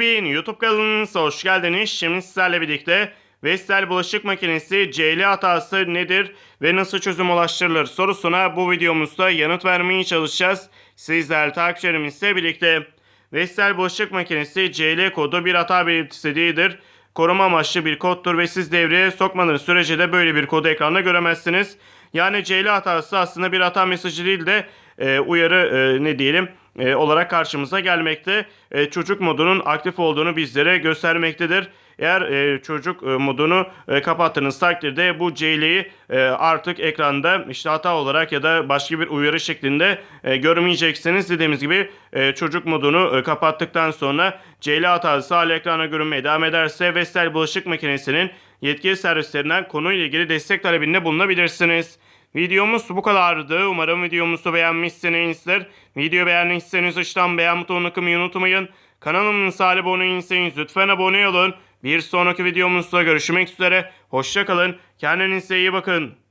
Bin YouTube kanalınıza hoş geldiniz. Şimdi sizlerle birlikte Vestel bulaşık makinesi CL hatası nedir ve nasıl çözüm ulaştırılır sorusuna bu videomuzda yanıt vermeye çalışacağız. Sizler takipçilerimizle birlikte Vestel bulaşık makinesi CL kodu bir hata belirtisi değildir. Koruma amaçlı bir koddur ve siz devreye sokmadığınız sürece de böyle bir kodu ekranda göremezsiniz. Yani CL hatası aslında bir hata mesajı değil de e, uyarı e, ne diyelim e, olarak karşımıza gelmekte. E, çocuk modunun aktif olduğunu bizlere göstermektedir. Eğer e, çocuk e, modunu e, kapattığınız takdirde bu CL'yi e, artık ekranda işte hata olarak ya da başka bir uyarı şeklinde e, görmeyeceksiniz. Dediğimiz gibi e, çocuk modunu e, kapattıktan sonra CL hatası hala ekrana görünmeye devam ederse Vestel bulaşık makinesinin yetkili servislerinden konuyla ilgili destek talebinde bulunabilirsiniz. Videomuz bu kadardı. Umarım videomuzu beğenmişsinizdir. Video beğendiyseniz aşağıdan beğen butonuna kılmayı unutmayın. Kanalımıza abone değilseniz lütfen abone olun. Bir sonraki videomuzda görüşmek üzere. Hoşçakalın. Kendinize iyi bakın.